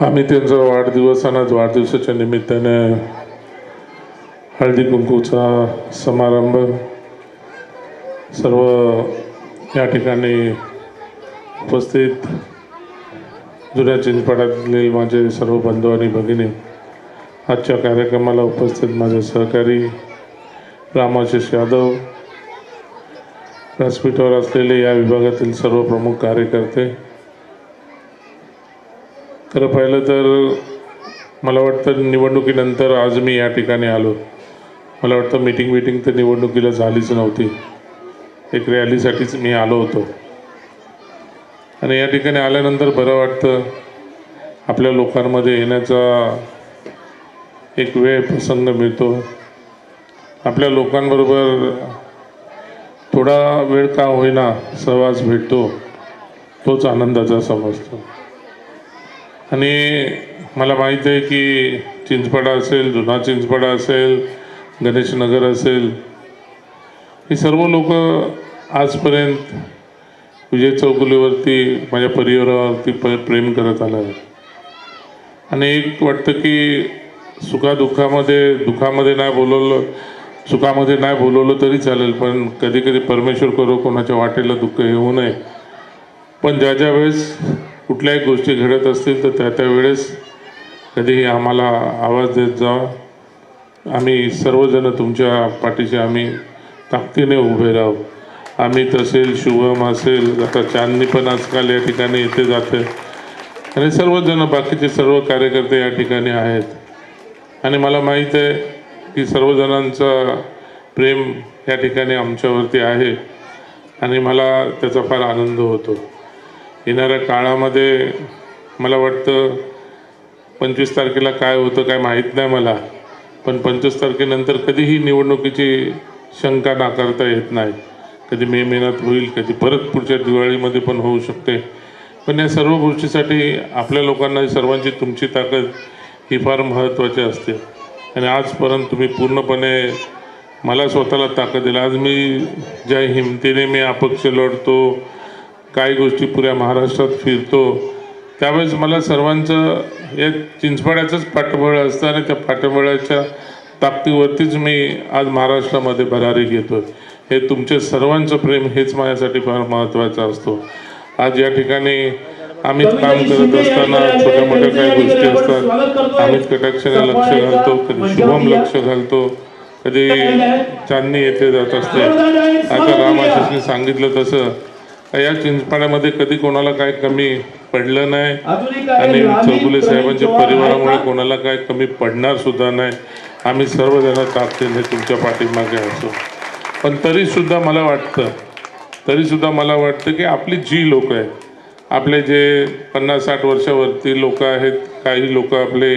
आम्ही त्यांचा वाढदिवस आणि आज वाढदिवसाच्या निमित्ताने हळदी कुंकूचा समारंभ सर्व या ठिकाणी उपस्थित जुन्या चिंचपाड्यातले माझे सर्व बंधू आणि भगिनी आजच्या कार्यक्रमाला उपस्थित माझे सहकारी रामाशिष यादव व्यासपीठावर असलेले या विभागातील सर्व प्रमुख कार्यकर्ते खरं पाहिलं तर मला वाटतं निवडणुकीनंतर आज मी या ठिकाणी आलो. मला वाटतं मीटिंग विटिंग तर निवडणुकीला झालीच नव्हती. एक रॅलीसाठीच मी आलो होतो. आणि या ठिकाणी आल्यानंतर बरं वाटतं आपल्या लोकांमध्ये येण्याचा एक वेळ प्रसंग मिळतो. आपल्या लोकांबरोबर थोडा वेळ का होईना सहवास भेटतो तोच आनंदाचा समजतो. आणि मला माहीत आहे की चिंचपाडा असेल जुना चिंचपाडा असेल गणेशनगर असेल ही सर्व लोक आजपर्यंत विजय चौकुलीवरती माझ्या परिवारावरती प प्रेम करत आलं आहे आणि एक वाटतं की सुखादुःखामध्ये दुःखामध्ये नाही बोलवलं सुखामध्ये नाही बोलवलं तरी चालेल पण कधी कधी परमेश्वर करो कोणाच्या वाटेला दुःख येऊ नये. पण ज्या ज्या वेळेस कुठल्याही गोष्टी घडत असतील तर त्या त्या वेळेस कधीही आम्हाला आवाज देत जावा आम्ही सर्वजण तुमच्या पाठीशी आम्ही ताकदीने उभे राहू. अमित असेल शुभम असेल आता चांदनी पण आजकाल या ठिकाणी येते जाते. आणि सर्वजण बाकीचे सर्व कार्यकर्ते या ठिकाणी आहेत. आणि मला माहीत आहे की सर्वजणांचं प्रेम या ठिकाणी आमच्यावरती आहे. आणि मला त्याचा फार आनंद होतो. येणाऱ्या काळामध्ये मला वाटतं पंचवीस तारखेला काय होतं काय माहीत नाही मला. पण पंचवीस तारखेनंतर कधीही निवडणुकीची शंका नाकारता येत नाही. कधी मे महिन्यात होईल कधी परत पुढच्या दिवाळीमध्ये पण होऊ शकते. पण या सर्व गोष्टीसाठी आपल्या लोकांना सर्वांची तुमची ताकद ही फार महत्त्वाची असते. आणि आजपर्यंत तुम्ही पूर्णपणे मला स्वतःला ताकद दिली. आज मी ज्या हिमतीने मी अपक्ष लढतो काही गोष्टी पुऱ्या महाराष्ट्रात फिरतो. त्यावेळेस मला सर्वांचं या चिंचपाड्याचंच पाठबळ असतं आणि त्या पाठबळाच्या ताकदीवरतीच मी आज महाराष्ट्रामध्ये भरारी घेतो हे तुमचे सर्वांचं प्रेम हेच माझ्यासाठी फार महत्त्वाचं असतो. आज या ठिकाणी आम्ही काम करत असताना छोट्या मोठ्या काही गोष्टी असतात. आम्ही कटाक्षाने लक्ष घालतो कधी शुभम लक्ष घालतो कधी चांदणी येथे जात असते. आता राम आशिषने सांगितलं तसं. या चिंचपाड्यामध्ये कधी कोणाला काय कमी पडलं नाही आणि चौगुले साहेबांच्या परिवारामुळे कोणाला काय कमी पडणार सुद्धा नाही. आम्ही सर्वजण ताकदीने तुमच्या पाठीमागे असो. पण तरीसुद्धा मला वाटतं तरीसुद्धा मला वाटतं की आपली जी लोक आहेत आपले जे पन्नास साठ वर्षावरती लोक आहेत काही लोक आपले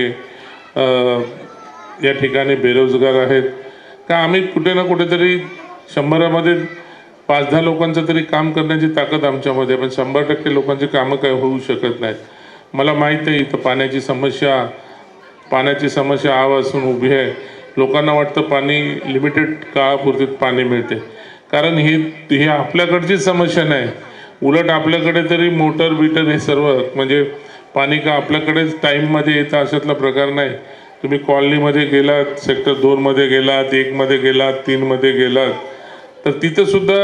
या ठिकाणी बेरोजगार आहेत का आम्ही कुठे ना कुठेतरी शंभरामध्ये पाच दहा लोकांचं तरी काम करण्याची ताकद आमच्यामध्ये पण शंभर टक्के लोकांची कामं काय होऊ शकत नाहीत. मला माहीत आहे इथं पाण्याची समस्या पाण्याची समस्या आवासून उभी आहे. लोकांना वाटतं पाणी लिमिटेड काळापुरतीत पाणी मिळते. कारण ही ही आपल्याकडची समस्या नाही. उलट आपल्याकडे तरी मोटर बिटर हे सर्व म्हणजे पाणी का आपल्याकडेच टाईममध्ये येतं अशातला प्रकार नाही. तुम्ही कॉलनीमध्ये गेलात सेक्टर दोनमध्ये गेलात एकमध्ये गेलात तीनमध्ये गेलात. तर तिथं सुद्धा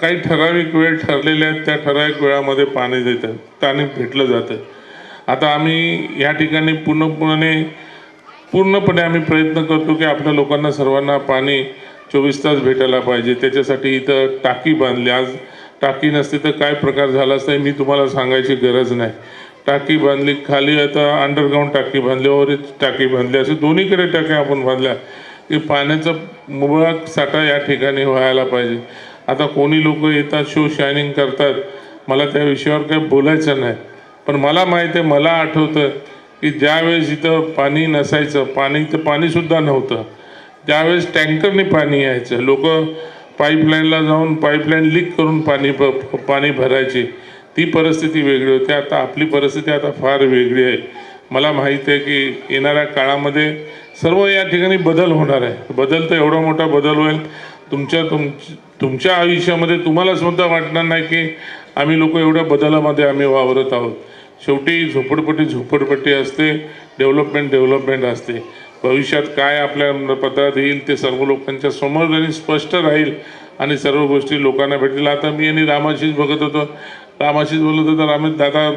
काही ठराविक वेळ ठरलेल्या आहेत. त्या ठराविक वेळामध्ये पाणी देतात पाणी भेटलं जातं आता आम्ही या ठिकाणी पूर्णपणे पूर्णपणे आम्ही प्रयत्न करतो की आपल्या लोकांना सर्वांना पाणी चोवीस तास भेटायला पाहिजे. त्याच्यासाठी इथं टाकी बांधली. आज टाकी नसते तर काय प्रकार झाला असता मी तुम्हाला सांगायची गरज नाही. टाकी बांधली. खाली आता अंडरग्राऊंड टाकी बांधली. ओव्हरेज टाकी बांधली. असे दोन्हीकडे टाक्या आपण बांधल्या. की पाण्याचा मुबळक साठा या ठिकाणी व्हायला पाहिजे. आता कोणी लोक येतात शो शायनिंग करतात मला त्या विषयावर काही बोलायचं नाही. पण मला माहीत आहे मला आठवतं की ज्यावेळेस इथं पाणी नसायचं पाणी तर पाणीसुद्धा नव्हतं. त्यावेळेस टँकरने पाणी यायचं. लोक पाईपलाईनला जाऊन पाईपलाईन लीक करून पाणी भ पाणी भरायची. ती परिस्थिती वेगळी होती. आता आपली परिस्थिती आता फार वेगळी आहे. मला माहीत आहे की येणाऱ्या काळामध्ये सर्व या ठिकाणी बदल होणार आहे. बदल तर एवढा मोठा बदल होईल. तुमच्या तुम तुमच्या आयुष्यामध्ये तुम्हाला सुद्धा वाटणार नाही की आम्ही लोक एवढ्या बदलामध्ये आम्ही वावरत आहोत. शेवटी झोपडपट्टी झोपडपट्टी असते डेव्हलपमेंट डेव्हलपमेंट असते. भविष्यात काय आपल्या पत्रात येईल ते सर्व लोकांच्या समोर आणि स्पष्ट राहील आणि सर्व गोष्टी लोकांना भेटतील. आता मी आणि रामाशीच बघत होतो. रामाशीच बोलत होतो रामेश दादा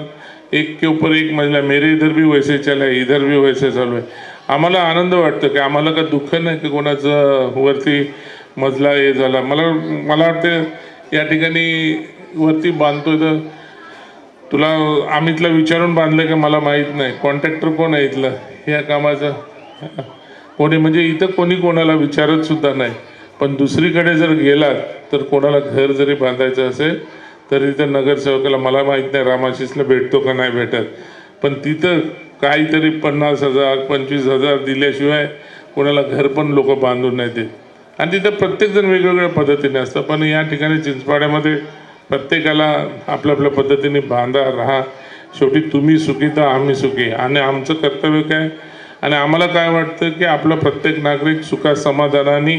एक के ऊपर एक मजला मेरे इधर भी वैसे चला इधर भी वैसे चालू आहे आम्हाला आनंद वाटतं की आम्हाला का दुःख नाही की कोणाचं वरती मजला हे झाला. मला मला वाटतं या ठिकाणी वरती बांधतोय तर तुला अमितला विचारून बांधलं की मला माहीत नाही. कॉन्ट्रॅक्टर कोण आहे इथलं? या कामाचं? कोणी? म्हणजे इथं कोणी कोणाला विचारत सुद्धा नाही. पण दुसरीकडे जर गेलात तर कोणाला घर जरी बांधायचं असेल तर तिथं नगरसेवकाला मला माहीत नाही रामाशीसला भेटतो का नाही भेटत. पण तिथं काहीतरी पन्नास हजार पंचवीस हजार दिल्याशिवाय कोणाला घर पण लोक बांधून नाही देत. आणि तिथं प्रत्येकजण वेगवेगळ्या पद्धतीने असतं पण या ठिकाणी चिंचपाड्यामध्ये प्रत्येकाला आपल्या आपल्या पद्धतीने बांधा राहा. शेवटी तुम्ही सुखी तर आम्ही सुखी. आणि आमचं कर्तव्य काय? आणि आम्हाला काय वाटतं की आपला प्रत्येक नागरिक सुखा समाधानाने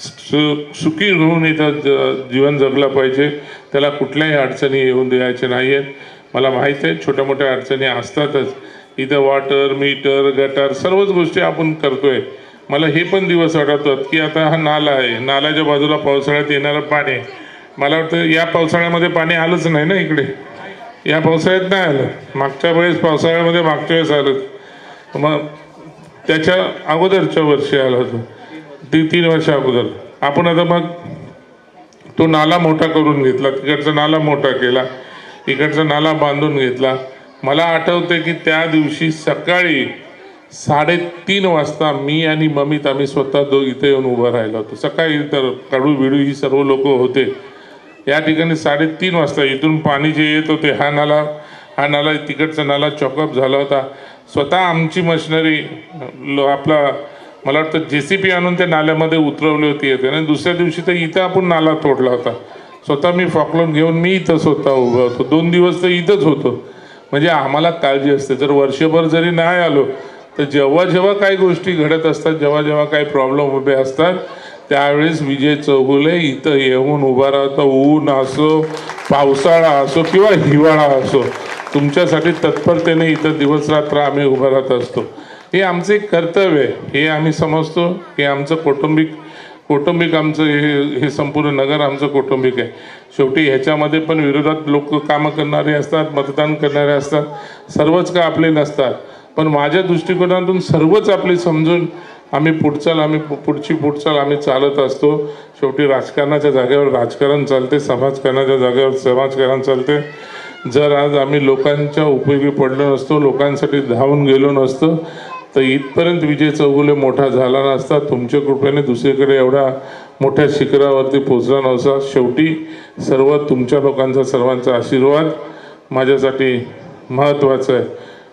सु सुखी होऊन इथं ज जीवन जगलं पाहिजे. त्याला कुठल्याही अडचणी येऊन द्यायच्या नाही आहेत मला माहीत आहे छोट्या मोठ्या अडचणी असतातच. इथं वॉटर मीटर गटार सर्वच गोष्टी आपण करतोय. मला हे पण दिवस आठवतात की आता हा नाला आहे. नाल्याच्या बाजूला पावसाळ्यात येणारं पाणी. मला वाटतं या पावसाळ्यामध्ये पाणी आलंच नाही ना इकडे? या पावसाळ्यात नाही आलं. मागच्या वेळेस पावसाळ्यामध्ये मागच्या वेळेस आलं. मग त्याच्या अगोदरच्या वर्षी आलं होतं. ती तीन वर्ष अगोदर. आपण आता मग तो नाला मोठा करून घेतला. तिकडचा नाला मोठा केला. इकडचा नाला बांधून घेतला. मला आठवते की त्या दिवशी सकाळी साडेतीन वाजता मी आणि ममित आम्ही स्वतः दो इथे येऊन उभं राहिलो होतो. सकाळी तर कडू बिडू ही सर्व लोक होते. या ठिकाणी साडेतीन वाजता इथून पाणी जे येत होते हा नाला हा नाला तिकडचा नाला चॉकअप झाला होता. स्वतः आमची मशिनरी आपला मला वाटतं जे सी पी आणून त्या नाल्यामध्ये उतरवली होती येते आणि दुसऱ्या दिवशी तर इथं आपण नाला तोडला होता. स्वतः मी फॉकलून घेऊन मी इथं स्वतः उभं होतो. दोन दिवस तर इथंच होतो. म्हणजे आम्हाला काळजी असते. जर वर्षभर जरी नाही आलो तर जेव्हा जेव्हा काही गोष्टी घडत असतात जेव्हा जेव्हा काही प्रॉब्लेम उभे असतात त्यावेळेस विजय चौगुले इथं येऊन उभा राहतो. ऊन असो पावसाळा असो किंवा हिवाळा असो तुमच्यासाठी तत्परतेने इथं दिवसरात्र आम्ही उभं राहत असतो. हे आमचं एक कर्तव्य आहे. हे आम्ही समजतो. हे आमचं कौटुंबिक कौटुंबिक आमचं हे हे संपूर्ण नगर आमचं कौटुंबिक आहे. शेवटी ह्याच्यामध्ये पण विरोधात लोक कामं करणारे असतात मतदान करणारे असतात सर्वच का आपले नसतात. पण माझ्या दृष्टिकोनातून सर्वच आपले समजून आम्ही पुढचाल आम्ही पुढची पुढचाल आम्ही चालत असतो. शेवटी राजकारणाच्या जागेवर राजकारण चालते समाजकारणाच्या जागेवर समाजकारण चालते. जर आज आम्ही लोकांच्या उपयोगी पडलो नसतो लोकांसाठी धावून गेलो नसतो तर इथपर्यंत विजय चौगुले मोठा झाला नसता. तुमच्या कृपेने दुसरीकडे एवढा मोठ्या शिखरावरती पोचला नव्हता. शेवटी सर्व तुमच्या लोकांचा सर्वांचा आशीर्वाद माझ्यासाठी महत्त्वाचा आहे.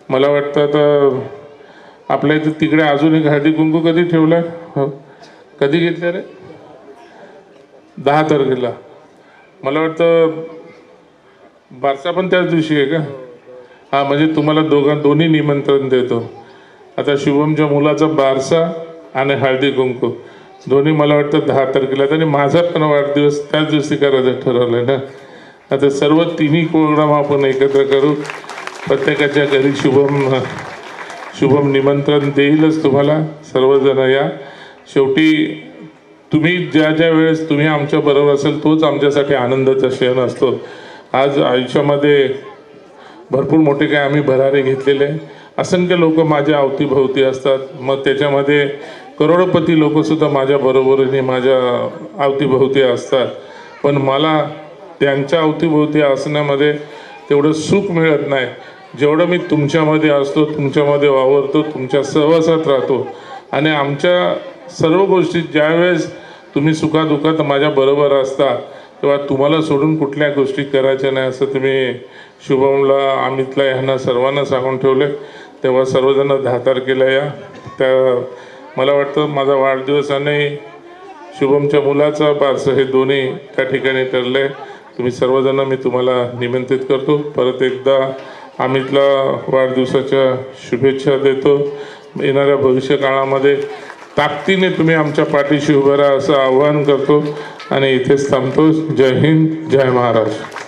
मला वाटतं आता आपल्या इथे तिकडे अजून एक हळदी कुंकू कधी ठेवला आहे हो? कधी घेतलं रे? दहा तारखेला. मला वाटतं बारसा पण त्याच दिवशी आहे का? हां म्हणजे तुम्हाला दोघां दोन्ही निमंत्रण देतो. आता शुभमच्या मुलाचा बारसा आणि हळदी कुंकू दोन्ही मला वाटतं दहा तारखेला आणि माझा पण वाढदिवस त्याच दिवशी करायचं ठरवलं आहे ना. आता सर्व तिन्ही प्रोग्राम आपण एकत्र करू. प्रत्येकाच्या घरी शुभम शुभम निमंत्रण देईलच तुम्हाला. सर्वजण या. शेवटी तुम्ही ज्या ज्या वेळेस तुम्ही आमच्या बरोबर असेल तोच आमच्यासाठी आनंदाचा क्षण असतो. आज आयुष्यामध्ये भरपूर मोठे काय आम्ही भरारे घेतलेले. आहे. असंख्य लोक माझ्या अवतीभोवती असतात. मग त्याच्यामध्ये करोडपती लोकसुद्धा माझ्या बरोबरीने माझ्या अवतीभोवती असतात. पण मला त्यांच्या अवतीभोवती असण्यामध्ये तेवढं सुख मिळत नाही. जेवढं मी तुमच्यामध्ये असतो तुमच्यामध्ये वावरतो तुमच्या सहवासात राहतो. आणि आमच्या सर्व गोष्टी ज्यावेळेस तुम्ही सुखादुखात माझ्या बरोबर असता किंवा तुम्हाला सोडून कुठल्या गोष्टी करायच्या नाही असं तुम्ही शुभमला अमितला ह्यांना सर्वांना सांगून ठेवले. तेव्हा सर्वजण दहा तारखेला या. त्या मला वाटतं माझा वाढदिवस आणि शुभमच्या मुलाचा बारसं हे दोन्ही त्या ठिकाणी ठरले तुम्ही सर्वजण मी तुम्हाला निमंत्रित करतो. परत एकदा अमितला वाढदिवसाच्या शुभेच्छा देतो. येणाऱ्या भविष्य काळामध्ये ताकदीने तुम्ही आमच्या पाठीशी उभं राहा असं आवाहन करतो. आणि इथेच थांबतो जय हिंद जय महाराष्ट्र.